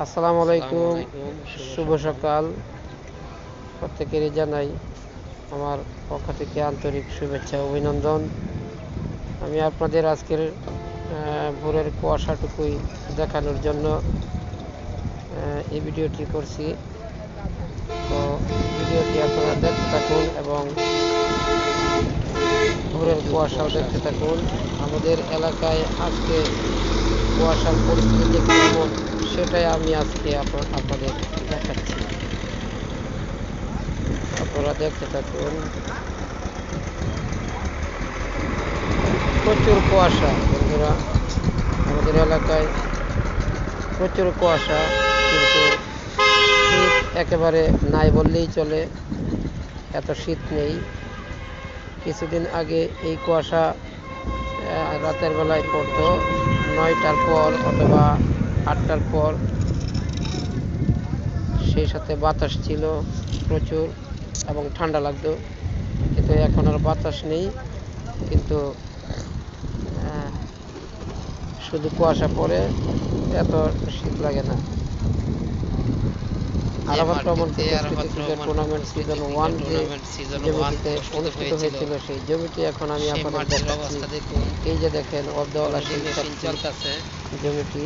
আসসালামু আলাইকুম শুভ সকাল। প্রত্যেকেরই জানাই আমার পক্ষ থেকে আন্তরিক শুভেচ্ছা অভিনন্দন। আমি আপনাদের আজকের ভোরের কুয়াশাটুকুই দেখানোর জন্য এই ভিডিওটি করছি। তো ভিডিওটি আপনারা দেখতে থাকুন এবং ভোরের কুয়াশাও দেখতে থাকুন। আমাদের এলাকায় আজকে কুয়াশার পরিস্থিতি কেমন? সেটাই আমি আজকে আপনাদের দেখাচ্ছি। আপনারা দেখতে থাকুন। প্রচুর কুয়াশা, বন্ধুরা। আমাদের এলাকায় প্রচুর কুয়াশা, কিন্তু শীত একেবারে নাই বললেই চলে। এত শীত নেই। কিছুদিন আগে এই কুয়াশা রাতের বেলায় পড়তো। নয়টার পর অথবা আটটার পর। সেই সাথে বাতাস ছিল প্রচুর এবং ঠান্ডা লাগতো। কিন্তু এখন আর বাতাস নেই। কিন্তু শুধু কুয়াশা পড়ে, এত শীত লাগে না। টুর্নামেন্ট সিজন ওয়ান জমিটিতে অনুষ্ঠিত হয়েছিল। সেই জমিটি এখন আমি আপনাদের দেখাচ্ছি। এই যে দেখেন অর্ধওয়ালা চলতেছে। জমিটি।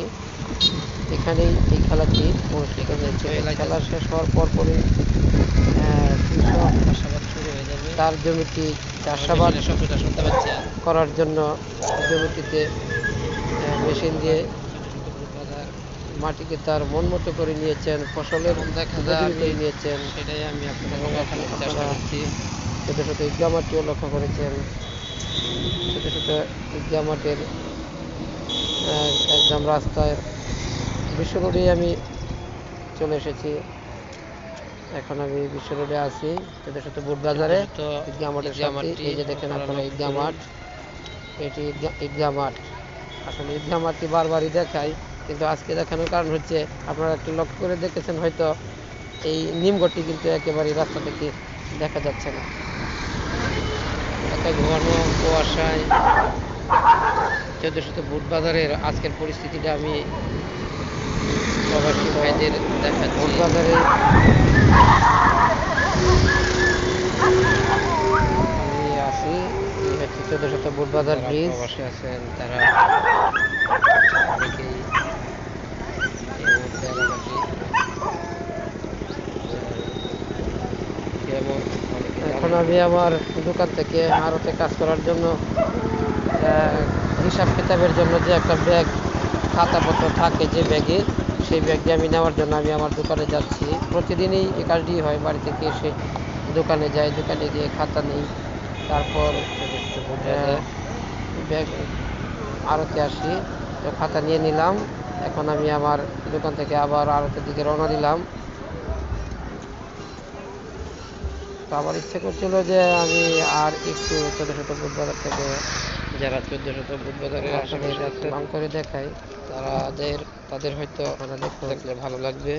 এখানেই এই খেলাটি অনুষ্ঠিত হয়েছে। খেলা শেষ হওয়ার পর পরই আহ, কৃষক চাষাবাদ শুরু যাবে। তার জমিটি চাষাবাদ করার জন্য জমিটিতে মেশিন দিয়ে মাটিকে তার মন মতো করে নিয়েছেন ফসলের দেখা যায় নিয়েছেন। সেটাই আমি আপনাদের ছোটো ছোটো ইগা মাটিও লক্ষ্য করেছেন। ছোটো ছোটো ইগা মাটির আহ, একদম রাস্তায় বিশ্ব রোডে আমি চলে এসেছি। এখন আমি বিশ্ব রোডে আছি ছোটো ছোটো বুট বাজারে। মাঠের এই যে দেখেন আপনারা করুন। মাঠ এটি ঈদগাহ মাঠ আসলে ঈদগাহ মাঠটি বারবারই দেখাই কিন্তু আজকে দেখানোর কারণ হচ্ছে আপনারা একটু লক্ষ্য করে দেখেছেন হয়তো এই নিমঘরটি কিন্তু একেবারেই রাস্তা থেকে দেখা যাচ্ছে না। এত ঘন কুয়াশায় চোদ্দ শত বুট বাজারের আজকের পরিস্থিতিটা আমি প্রবাসী ভাইদের দেখাচ্ছি। বুট বাজারে আমি আছি চোদ্দ শত বুট বাজার ব্রিজ। আছেন তারা আমি আমার দোকান থেকে আড়তে কাজ করার জন্য হিসাব কিতাবের জন্য যে একটা ব্যাগ, খাতাপত্র থাকে যে ব্যাগে, সেই ব্যাগটি আমি নেওয়ার জন্য আমি আমার দোকানে যাচ্ছি। প্রতিদিনই এই কাজটি হয় বাড়ি থেকে এসে দোকানে যাই, দোকানে গিয়ে খাতা নেই। তারপর ব্যাগ আড়তে আসি। তো খাতা নিয়ে নিলাম। এখন আমি আমার দোকান থেকে আবার আড়তের দিকে রওনা দিলাম। তো আমার ইচ্ছে করছিল যে আমি আর একটু ছোটো ছোটো ফুটবলার থেকে যারা চোদ্দ শত বুট বাজারের আশেপাশে রং করে দেখাই তাদের তাদের হয়তো আপনারা দেখুন দেখলে ভালো লাগবে।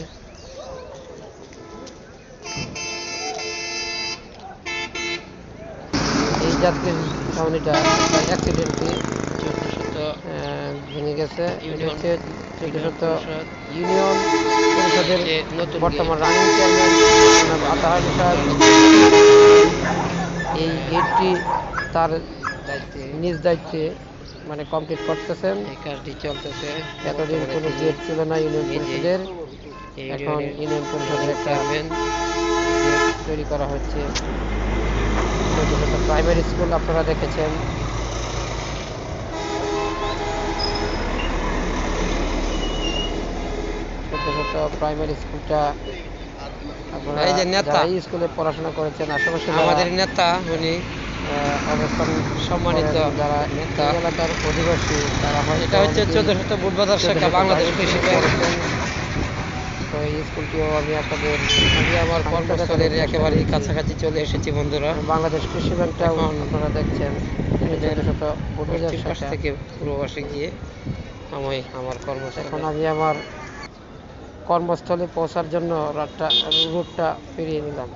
এই জাতীয় ছাউনিটা অ্যাক্সিডেন্টলি চোদ্দ শত ভেঙে গেছে। এটা ইউনিয়ন হচ্ছে চোদ্দশত ইউনিয়ন পরিষদের নতুন বর্তমান রানিং চেয়ারম্যান আতাহার সাহেব এই গেটটি তার দায়িত্বে। নিজ দায়িত্বে মানে কমপ্লিট করতেছেন। এই কাজটি চলতেছে। এতদিন কোনো গেট ছিল না ইউনিয়ন পরিষদের। এখন ইউনিয়ন পরিষদের একটা তৈরি করা হচ্ছে। প্রাইমারি স্কুল আপনারা দেখেছেন প্রাইমারি স্কুলটা এই যে নেতা। স্কুলে পড়াশোনা করেছেন আশেপাশে আমাদের নেতা উনি অবস্থান সম্মানিত যারা নেতা। এলাকার অধিবাসী তারা হয়তো এটা হচ্ছে চোদ্দ শত শাখা বাংলাদেশ কৃষি। তো এই স্কুলটিও আমি আপনাদের আমি আমার কর্মস্থলের একেবারেই কাছাকাছি চলে এসেছি বন্ধুরা বাংলাদেশ কৃষি ব্যাংকটাও এখন আপনারা দেখছেন বুটবাজার পশ্চিম শাখা। থেকে পূর্ববাসে গিয়ে আমি আমার এখন আমি আমার কর্মস্থলে পৌঁছার জন্য রুটটা পেরিয়ে নিলাম।